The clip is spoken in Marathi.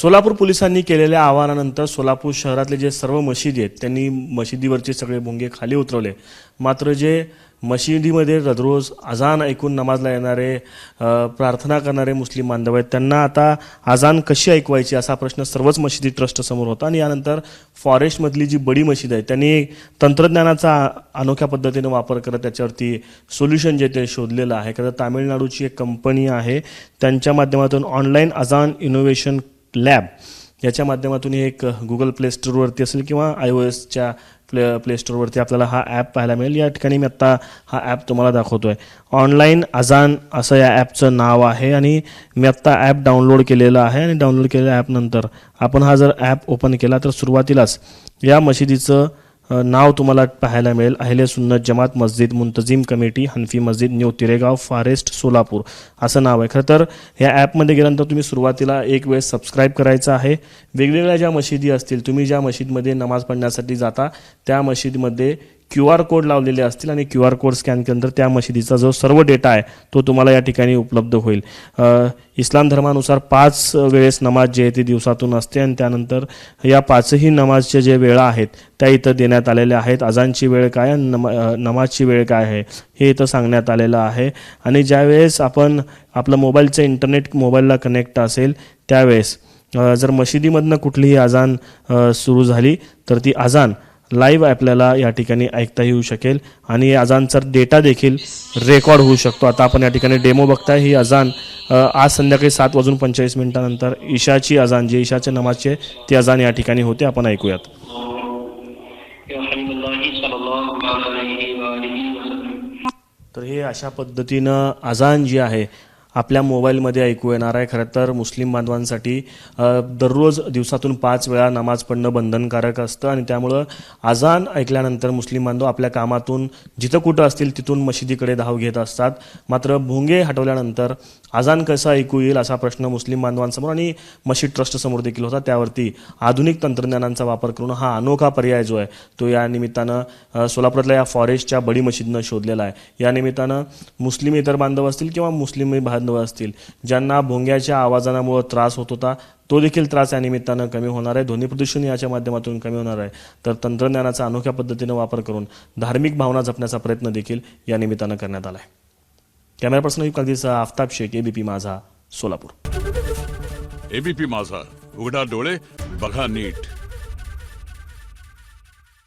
सोलापूर पोलिसांनी केलेल्या आवाहनानंतर सोलापूर शहरातले जे सर्व मशिदी आहेत त्यांनी मशिदीवरचे सगळे भोंगे खाली उतरवले. मात्र जे मशिदीमध्ये दररोज अजान ऐकून नमाजला येणारे प्रार्थना करणारे मुस्लिम बांधव आहेत त्यांना आता अजान कशी ऐकवायची असा प्रश्न सर्वच मशिदी ट्रस्टसमोर होता. आणि यानंतर फॉरेस्टमधली जी बडी मशीद आहे त्यांनी तंत्रज्ञानाचा अनोख्या पद्धतीने वापर करत त्याच्यावरती सोल्युशन जे ते शोधलेलं आहे. कारण तामिळनाडूची एक कंपनी आहे त्यांच्या माध्यमातून ऑनलाईन अजान इनोव्हेशन लॅब याच्या माध्यमातून एक गुगल प्ले स्टोअरवरती असेल किंवा आय ओ एसच्या प्ले प्ले स्टोअरवरती आपल्याला हा ॲप पाहायला मिळेल. या ठिकाणी मी आत्ता हा ॲप तुम्हाला दाखवतो आहे ऑनलाईन अजान असं या ॲपचं नाव आहे आणि मी आत्ता ॲप डाउनलोड केलेलं आहे आणि डाउनलोड केलेल्या ॲपनंतर आपण हा जर ॲप ओपन केला तर सुरुवातीलाच या मशिदीचं नाव तुम्हाला पाहायला मिळेल. अहिले सुन्नत जमात मस्जिद मुंतजीम कमिटी हनफी मस्जिद न्यू तिरेगाव फॉरेस्ट सोलापूर. असं नाव आहे. खरं तर या ॲपमध्ये गेल्यानंतर तुम्ही सुरुवातीला एक वेळेस सबस्क्राईब करायचं आहे. वेगवेगळ्या ज्या मशिदी असतील तुम्ही ज्या मशीदमध्ये नमाज पढण्यासाठी जाता त्या मशीदमध्ये क्यू आर कोड लावलेले असतील आणि क्यू आर कोड स्कॅन केल्यानंतर त्या मशिदीचा जो सर्व डेटा आहे तो तुम्हाला या ठिकाणी उपलब्ध होईल. इस्लाम धर्मानुसार पाच वेळेस नमाज जे आहे ती दिवसातून असते आणि त्यानंतर या पाचही नमाजच्या जे वेळा आहेत त्या इथं देण्यात आलेल्या आहेत. अजानची वेळ काय आणि नमा नमाजची वेळ काय आहे हे इथं सांगण्यात आलेलं आहे. आणि ज्यावेळेस आपण आपलं मोबाईलचं इंटरनेट मोबाईलला कनेक्ट असेल त्यावेळेस जर मशिदीमधनं कुठलीही अजान सुरू झाली तर ती अजान लाईव्ह आपल्याला या ठिकाणी ऐकता येऊ शकेल. आणि अजानचा डेटा देखील रेकॉर्ड होऊ शकतो. आता आपण या ठिकाणी डेमो बघताय. ही अजान आज संध्याकाळी सात वाजून पंचेचाळीस मिनिटानंतर ईशाची अजान जी ईशाच्या नमाजची ती अजान या ठिकाणी होते. आपण ऐकूयात. तर हे अशा पद्धतीनं अजान जी आहे आपल्या मोबाईलमध्ये ऐकू येणार आहे. खरं तर मुस्लिम बांधवांसाठी दररोज दिवसातून पाच वेळा नमाज पडणं बंधनकारक असतं आणि त्यामुळं आजान ऐकल्यानंतर मुस्लिम बांधव आपल्या कामातून जिथं कुठं असतील तिथून मशिदीकडे धाव घेत असतात. मात्र भोंगे हटवल्यानंतर आजान कसं ऐकू येईल असा प्रश्न मुस्लिम बांधवांसमोर आणि मशीद ट्रस्टसमोर देखील होता. त्यावरती आधुनिक तंत्रज्ञानांचा वापर करून हा अनोखा पर्याय जो आहे तो या निमित्तानं सोलापुरातल्या या फॉरेस्टच्या बडी मशीदनं शोधलेला आहे. या निमित्तानं मुस्लिम इतर बांधव असतील किंवा मुस्लिम बांधव असतील. ज्यांना भोंग्याच्या आवाजांमुळे त्रास होत होता तो देखील त्रास या निमित्तानं कमी होणार आहे. ध्वनी प्रदूषण याच्या माध्यमातून कमी होणार आहे. तर तंत्रज्ञानाचा अनोख्या पद्धतीनं वापर करून धार्मिक भावना जपण्याचा प्रयत्न देखील या निमित्तानं करण्यात आला आहे कॅमेरा पर्सन युक्त आफताब शेख एबीपी माझा सोलापूर. एबीपी माझा उघडा डोळे बघा नीट.